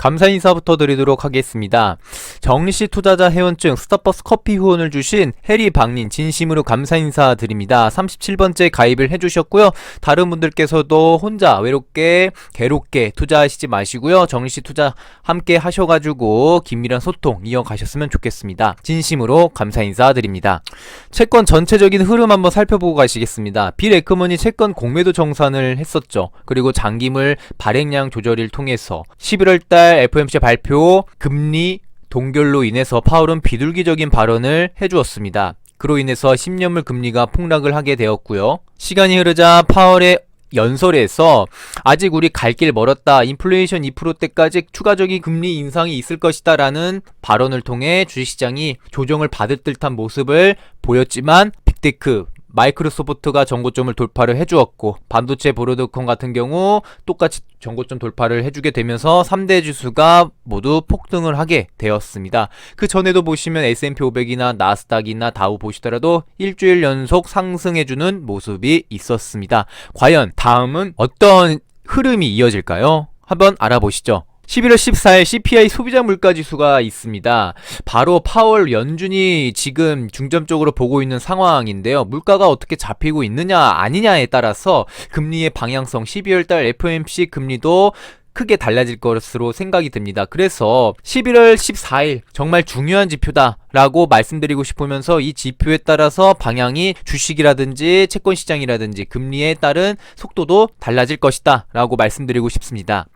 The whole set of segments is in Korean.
감사 인사부터 드리도록 하겠습니다. 정시 투자자 회원증 스타버스 커피 후원을 주신 해리 박린 진심으로 감사 인사 드립니다. 37번째 가입을 해주셨고요. 다른 분들께서도 혼자 외롭게 괴롭게 투자하시지 마시고요. 정시 투자 함께 하셔가지고 긴밀한 소통 이어가셨으면 좋겠습니다. 진심으로 감사 인사 드립니다. 채권 전체적인 흐름 한번 살펴보고 가시겠습니다. 빌 에크먼이 채권 공매도 정산을 했었죠. 그리고 장기물 발행량 조절을 통해서 11월달 FOMC 발표 금리 동결로 인해서 파월은 비둘기적인 발언을 해주었습니다. 그로 인해서 10년물 금리가 폭락을 하게 되었고요. 시간이 흐르자 파월의 연설에서 아직 우리 갈 길 멀었다. 인플레이션 2%대까지 추가적인 금리 인상이 있을 것이다. 라는 발언을 통해 주식시장이 조정을 받을 듯한 모습을 보였지만 빅테크 마이크로소프트가 전고점을 돌파를 해주었고 반도체 보르드콘 같은 경우 똑같이 전고점 돌파를 해주게 되면서 3대 지수가 모두 폭등을 하게 되었습니다. 그 전에도 보시면 S&P 500이나 나스닥이나 다우 보시더라도 일주일 연속 상승해주는 모습이 있었습니다. 과연 다음은 어떤 흐름이 이어질까요? 한번 알아보시죠. 11월 14일 CPI 소비자 물가 지수가 있습니다. 바로 파월 연준이 지금 중점적으로 보고 있는 상황인데요. 물가가 어떻게 잡히고 있느냐 아니냐에 따라서 금리의 방향성 12월 달 FOMC 금리도 크게 달라질 것으로 생각이 듭니다. 그래서 11월 14일 정말 중요한 지표다 라고 말씀드리고 싶으면서 이 지표에 따라서 방향이 주식이라든지 채권 시장이라든지 금리에 따른 속도도 달라질 것이다 라고 말씀드리고 싶습니다.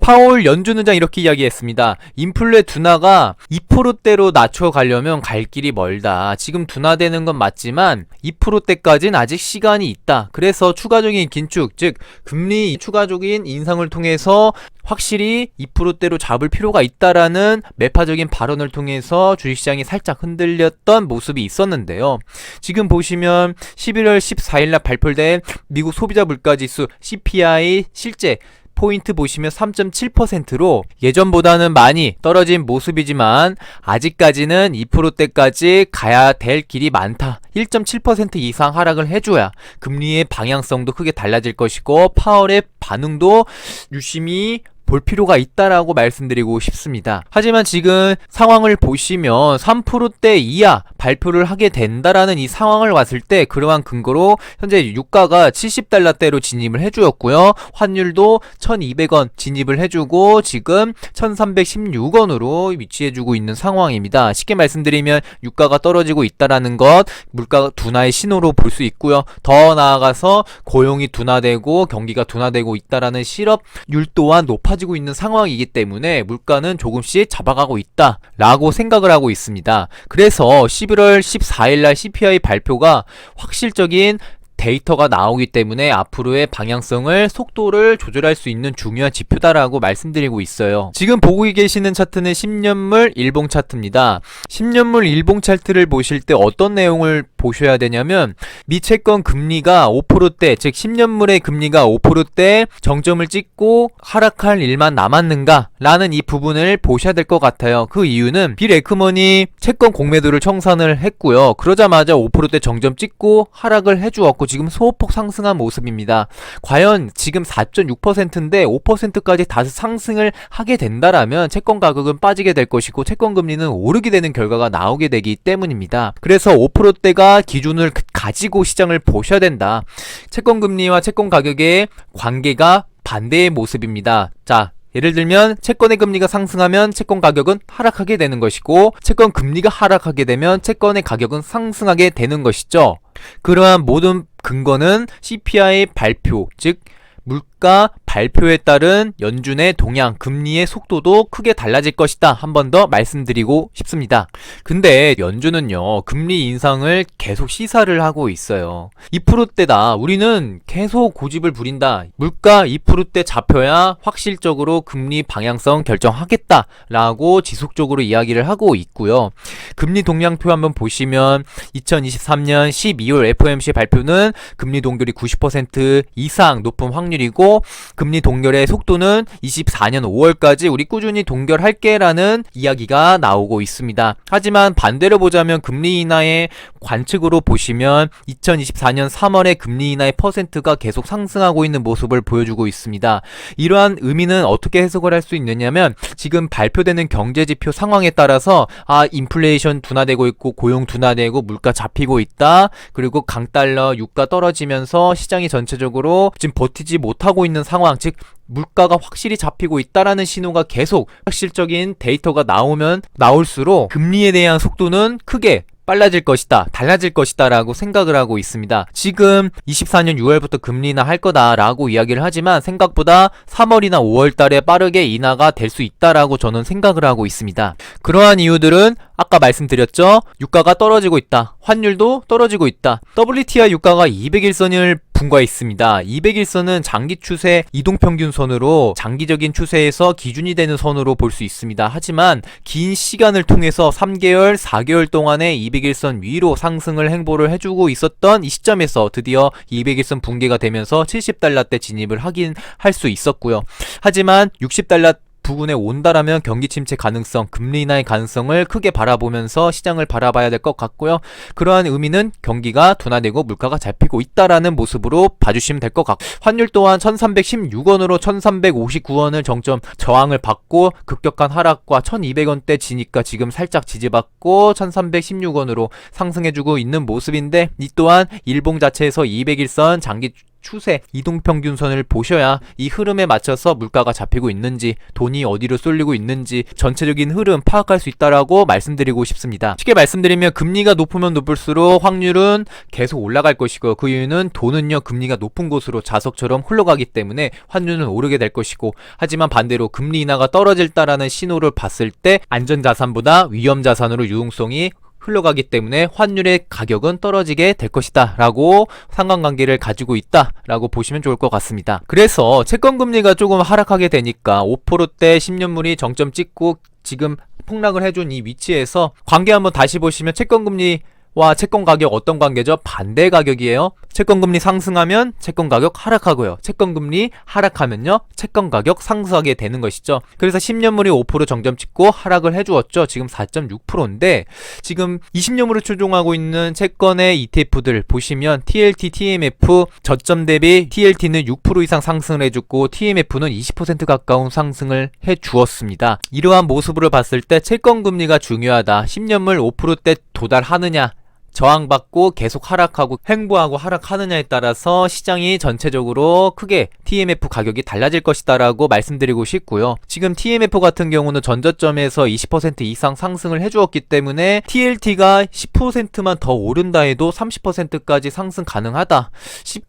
파월 연준 의장 이렇게 이야기했습니다. 인플레 둔화가 2%대로 낮춰가려면 갈 길이 멀다. 지금 둔화되는 건 맞지만 2%대까지는 아직 시간이 있다. 그래서 추가적인 긴축, 즉 금리 추가적인 인상을 통해서 확실히 2%대로 잡을 필요가 있다라는 매파적인 발언을 통해서 주식시장이 살짝 흔들렸던 모습이 있었는데요. 지금 보시면 11월 14일 날 발표된 미국 소비자 물가 지수 CPI 실제 포인트 보시면 3.7%로 예전보다는 많이 떨어진 모습이지만 아직까지는 2%대까지 가야 될 길이 많다. 1.7% 이상 하락을 해줘야 금리의 방향성도 크게 달라질 것이고 파월의 반응도 유심히 볼 필요가 있다라고 말씀드리고 싶습니다. 하지만 지금 상황을 보시면 3%대 이하 발표를 하게 된다라는 이 상황을 봤을 때 그러한 근거로 현재 유가가 70달러대로 진입을 해주었고요. 환율도 1200원 진입을 해주고 지금 1316원으로 위치해주고 있는 상황입니다. 쉽게 말씀드리면 유가가 떨어지고 있다라는 것 물가 둔화의 신호로 볼 수 있고요. 더 나아가서 고용이 둔화되고 경기가 둔화되고 있다라는 실업률 또한 높아지고 있는 상황이기 때문에 물가는 조금씩 잡아가고 있다라고 생각을 하고 있습니다. 그래서 11월 14일 날 CPI 발표가 확실적인 데이터가 나오기 때문에 앞으로의 방향성을 속도를 조절할 수 있는 중요한 지표다라고 말씀드리고 있어요. 지금 보고 계시는 차트는 10년물 일봉 차트입니다. 10년물 일봉 차트를 보실 때 어떤 내용을 보셔야 되냐면 미채권 금리가 5%대 즉 10년물의 금리가 5%대 정점을 찍고 하락할 일만 남았는가 라는 이 부분을 보셔야 될 것 같아요. 그 이유는 빌 에크먼이 채권 공매도를 청산을 했고요. 그러자마자 5%대 정점 찍고 하락을 해주었고 지금 소폭 상승한 모습입니다. 과연 지금 4.6%인데 5%까지 다시 상승을 하게 된다라면 채권 가격은 빠지게 될 것이고 채권 금리는 오르게 되는 결과가 나오게 되기 때문입니다. 그래서 5%대가 기준을 가지고 시장을 보셔야 된다. 채권 금리와 채권 가격의 관계가 반대의 모습입니다. 자, 예를 들면 채권의 금리가 상승하면 채권 가격은 하락하게 되는 것이고 채권 금리가 하락하게 되면 채권의 가격은 상승하게 되는 것이죠. 그러한 모든 근거는 CPI 발표, 즉 물가 발표에 따른 연준의 동향, 금리의 속도도 크게 달라질 것이다. 한 번 더 말씀드리고 싶습니다. 근데 연준은요, 금리 인상을 계속 시사를 하고 있어요. 2%대다. 우리는 계속 고집을 부린다. 물가 2%대 잡혀야 확실적으로 금리 방향성 결정하겠다. 라고 지속적으로 이야기를 하고 있고요. 금리 동향표 한번 보시면 2023년 12월 FOMC 발표는 금리 동결이 90% 이상 높은 확률이고 금리 동결의 속도는 24년 5월까지 우리 꾸준히 동결할게라는 이야기가 나오고 있습니다. 하지만 반대로 보자면 금리 인하의 관측으로 보시면 2024년 3월에 금리 인하의 퍼센트가 계속 상승하고 있는 모습을 보여주고 있습니다. 이러한 의미는 어떻게 해석을 할 수 있느냐면 지금 발표되는 경제 지표 상황에 따라서 아 인플레이션 둔화되고 있고 고용 둔화되고 물가 잡히고 있다. 그리고 강달러 유가 떨어지면서 시장이 전체적으로 지금 버티지 못하고 있는 상황 즉 물가가 확실히 잡히고 있다라는 신호가 계속 확실적인 데이터가 나오면 나올수록 금리에 대한 속도는 크게 빨라질 것이다, 달라질 것이다 라고 생각을 하고 있습니다. 지금 24년 6월부터 금리 인하 할 거다라고 이야기를 하지만 생각보다 3월이나 5월 달에 빠르게 인하가 될 수 있다라고 저는 생각을 하고 있습니다. 그러한 이유들은 아까 말씀드렸죠. 유가가 떨어지고 있다. 환율도 떨어지고 있다. WTI 유가가 200일선을 분과했습니다. 200일선은 장기 추세 이동 평균선으로 장기적인 추세에서 기준이 되는 선으로 볼 수 있습니다. 하지만 긴 시간을 통해서 3개월, 4개월 동안에 200일선 위로 상승을 행보를 해주고 있었던 이 시점에서 드디어 200일선 붕괴가 되면서 70달러대 진입을 하긴 할 수 있었고요. 하지만 60달러 부근에 온다라면 경기 침체 가능성, 금리 인하의 가능성을 크게 바라보면서 시장을 바라봐야 될 것 같고요. 그러한 의미는 경기가 둔화되고 물가가 잡히고 있다라는 모습으로 봐주시면 될 것 같고 환율 또한 1316원으로 1359원을 정점 저항을 받고 급격한 하락과 1200원대 지니까 지금 살짝 지지받고 1316원으로 상승해주고 있는 모습인데 이 또한 일봉 자체에서 200일선 장기 추세, 이동평균선을 보셔야 이 흐름에 맞춰서 물가가 잡히고 있는지, 돈이 어디로 쏠리고 있는지 전체적인 흐름 파악할 수 있다라고 말씀드리고 싶습니다. 쉽게 말씀드리면 금리가 높으면 높을수록 확률은 계속 올라갈 것이고 그 이유는 돈은요 금리가 높은 곳으로 자석처럼 흘러가기 때문에 환율은 오르게 될 것이고 하지만 반대로 금리 인하가 떨어질다라는 신호를 봤을 때 안전자산보다 위험자산으로 유동성이 흘러가기 때문에 환율의 가격은 떨어지게 될 것이다 라고 상관관계를 가지고 있다 라고 보시면 좋을 것 같습니다. 그래서 채권 금리가 조금 하락하게 되니까 5%대 10년물이 정점 찍고 지금 폭락을 해준 이 위치에서 관계 한번 다시 보시면 채권 금리 와 채권 가격 어떤 관계죠? 반대 가격이에요. 채권 금리 상승하면 채권 가격 하락하고요. 채권 금리 하락하면요. 채권 가격 상승하게 되는 것이죠. 그래서 10년물이 5% 정점 찍고 하락을 해 주었죠. 지금 4.6%인데 지금 20년물을 추종하고 있는 채권의 ETF들 보시면 TLT, TMF 저점 대비 TLT는 6% 이상 상승을 해주고 TMF는 20% 가까운 상승을 해 주었습니다. 이러한 모습으로 봤을 때 채권 금리가 중요하다. 10년물 5%대 도달하느냐 저항받고 계속 하락하고 횡보하고 하락하느냐에 따라서 시장이 전체적으로 크게 TMF 가격이 달라질 것이다라고 말씀드리고 싶고요. 지금 TMF 같은 경우는 전저점에서 20% 이상 상승을 해주었기 때문에 TLT가 10%만 더 오른다 해도 30%까지 상승 가능하다.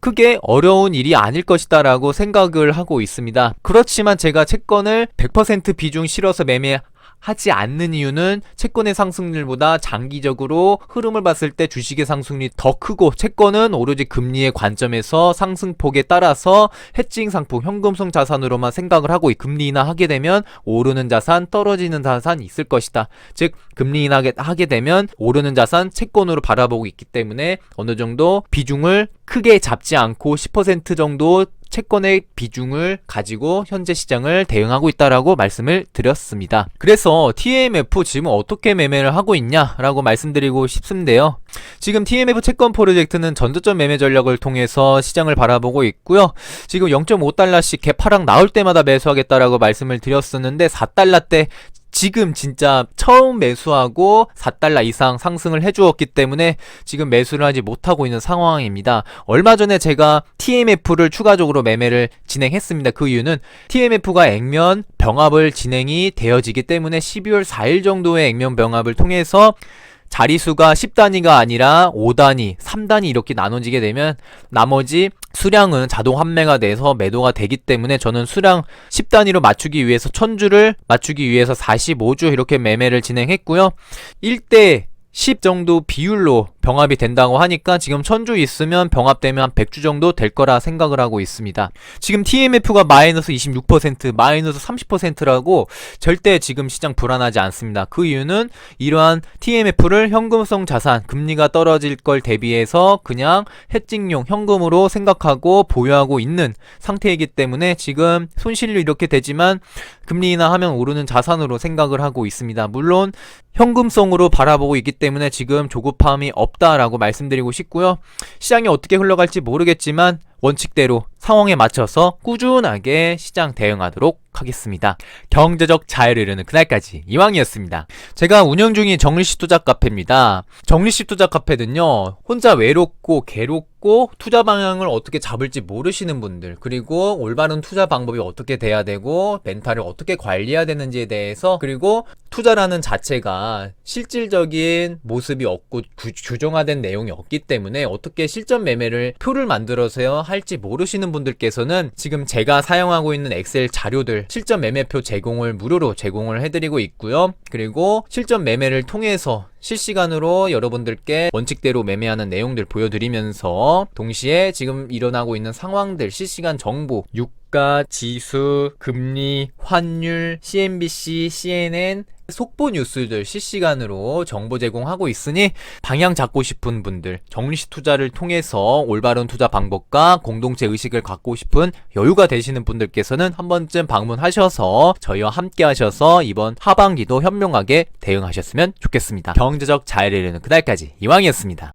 크게 어려운 일이 아닐 것이다라고 생각을 하고 있습니다. 그렇지만 제가 채권을 100% 비중 실어서 매매 하지 않는 이유는 채권의 상승률보다 장기적으로 흐름을 봤을 때 주식의 상승률이 더 크고 채권은 오로지 금리의 관점에서 상승폭에 따라서 해칭 상품, 현금성 자산으로만 생각을 하고 금리 인하 하게 되면 오르는 자산, 떨어지는 자산 있을 것이다. 즉 금리 인하게 되면 오르는 자산 채권으로 바라보고 있기 때문에 어느 정도 비중을 크게 잡지 않고 10% 정도 채권의 비중을 가지고 현재 시장을 대응하고 있다라고 말씀을 드렸습니다. 그래서 TMF 지금 어떻게 매매를 하고 있냐라고 말씀드리고 싶은데요. 지금 TMF 채권 프로젝트는 전저점 매매 전략을 통해서 시장을 바라보고 있고요. 지금 0.5달러씩 개파락 나올 때마다 매수하겠다라고 말씀을 드렸었는데 4달러 때 지금 진짜 처음 매수하고 4달러 이상 상승을 해주었기 때문에 지금 매수를 하지 못하고 있는 상황입니다. 얼마 전에 제가 TMF를 추가적으로 매매를 진행했습니다. 그 이유는 TMF가 액면 병합을 진행이 되어지기 때문에 12월 4일 정도의 액면 병합을 통해서 자리수가 10단위가 아니라 5단위, 3단위 이렇게 나눠지게 되면 나머지 수량은 자동 환매가 돼서 매도가 되기 때문에 저는 수량 10단위로 맞추기 위해서 1000주를 맞추기 위해서 45주 이렇게 매매를 진행했고요. 1대 10 정도 비율로 병합이 된다고 하니까 지금 1000주 있으면 병합되면 한 100주 정도 될 거라 생각을 하고 있습니다. 지금 TMF가 마이너스 26%, 마이너스 30%라고 절대 지금 시장 불안하지 않습니다. 그 이유는 이러한 TMF를 현금성 자산, 금리가 떨어질 걸 대비해서 그냥 해칭용 현금으로 생각하고 보유하고 있는 상태이기 때문에 지금 손실률 이렇게 되지만 금리 인하하면 오르는 자산으로 생각을 하고 있습니다. 물론 현금성으로 바라보고 있기 때문에 지금 조급함이 없다라고 말씀드리고 싶고요. 시장이 어떻게 흘러갈지 모르겠지만 원칙대로 상황에 맞춰서 꾸준하게 시장 대응하도록 하겠습니다. 경제적 자유를 이루는 그날까지 이왕이었습니다. 제가 운영 중인 정리식 투자 카페입니다. 정리식 투자 카페는요, 혼자 외롭고 괴롭고 투자 방향을 어떻게 잡을지 모르시는 분들, 그리고 올바른 투자 방법이 어떻게 돼야 되고, 멘탈을 어떻게 관리해야 되는지에 대해서, 그리고 투자라는 자체가 실질적인 모습이 없고 구- 규정화된 내용이 없기 때문에 어떻게 실전 매매를 표를 만들어서 할지 모르시는 분들께서는 지금 제가 사용하고 있는 엑셀 자료들 실전 매매표 제공을 무료로 제공을 해드리고 있고요. 그리고 실전 매매를 통해서 실시간으로 여러분들께 원칙대로 매매하는 내용들 보여드리면서 동시에 지금 일어나고 있는 상황들 실시간 정보 유가, 지수, 금리, 환율, CNBC, CNN 속보 뉴스들 실시간으로 정보 제공하고 있으니 방향 잡고 싶은 분들 정리식 투자를 통해서 올바른 투자 방법과 공동체 의식을 갖고 싶은 여유가 되시는 분들께서는 한 번쯤 방문하셔서 저희와 함께 하셔서 이번 하반기도 현명하게 대응하셨으면 좋겠습니다. 경제적 자유를 이루는 그날까지 이왕이었습니다.